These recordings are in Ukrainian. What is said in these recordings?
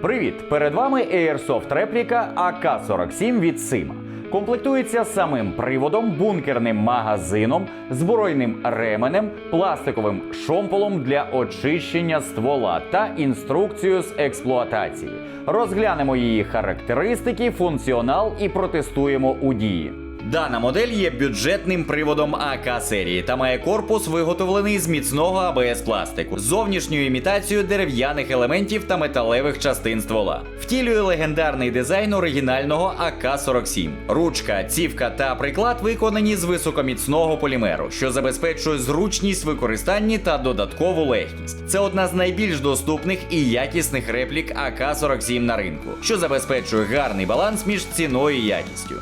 Привіт! Перед вами Airsoft репліка АК-47 від Сима. Комплектується самим приводом, бункерним магазином, збройним ременем, пластиковим шомполом для очищення ствола та інструкцією з експлуатації. Розглянемо її характеристики, функціонал і протестуємо у дії. Дана модель є бюджетним приводом АК серії та має корпус виготовлений з міцного АБС пластику зовнішньою імітацією дерев'яних елементів та металевих частин ствола. Втілює легендарний дизайн оригінального АК-47. Ручка, цівка та приклад виконані з високоміцного полімеру, що забезпечує зручність використанні та додаткову легкість. Це одна з найбільш доступних і якісних реплік АК-47 на ринку, що забезпечує гарний баланс між ціною і якістю.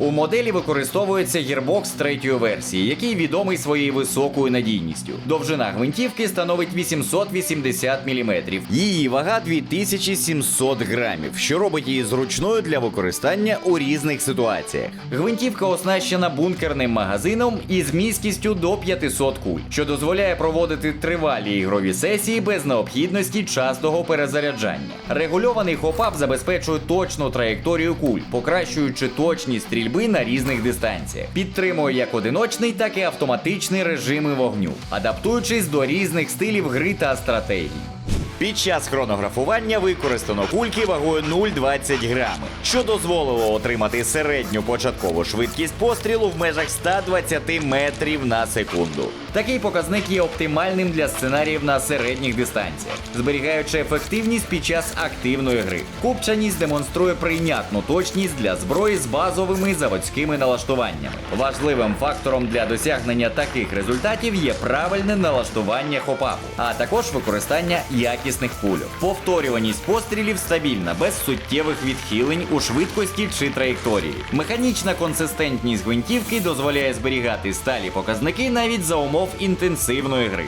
У моделі використовується гірбокс третьої версії, який відомий своєю високою надійністю. Довжина гвинтівки становить 880 мм. Її вага 2700 грамів, що робить її зручною для використання у різних ситуаціях. Гвинтівка оснащена бункерним магазином із міськістю до 500 куль, що дозволяє проводити тривалі ігрові сесії без необхідності частого перезаряджання. Регульований хопап забезпечує точну траєкторію куль, покращуючи точність стрільби на різних дистанціях. Підтримує як одиночний, так і автоматичний режими вогню, адаптуючись до різних стилів гри та стратегій. Під час хронографування використано кульки вагою 0,20 грами, що дозволило отримати середню початкову швидкість пострілу в межах 120 метрів на секунду. Такий показник є оптимальним для сценаріїв на середніх дистанціях, зберігаючи ефективність під час активної гри. Купчаність демонструє прийнятну точність для зброї з базовими заводськими налаштуваннями. Важливим фактором для досягнення таких результатів є правильне налаштування хопапу, а також використання якісних кульок. Повторюваність пострілів стабільна, без суттєвих відхилень у швидкості чи траєкторії. Механічна консистентність гвинтівки дозволяє зберігати сталі показники навіть за умов інтенсивної гри.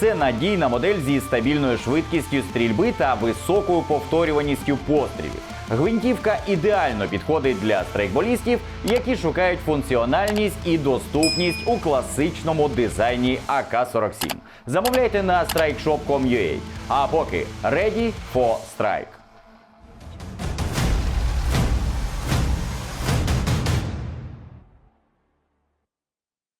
Це надійна модель зі стабільною швидкістю стрільби та високою повторюваністю пострілів. Гвинтівка ідеально підходить для страйкболістів, які шукають функціональність і доступність у класичному дизайні АК-47. Замовляйте на strikeshop.com.ua. А поки ready for strike.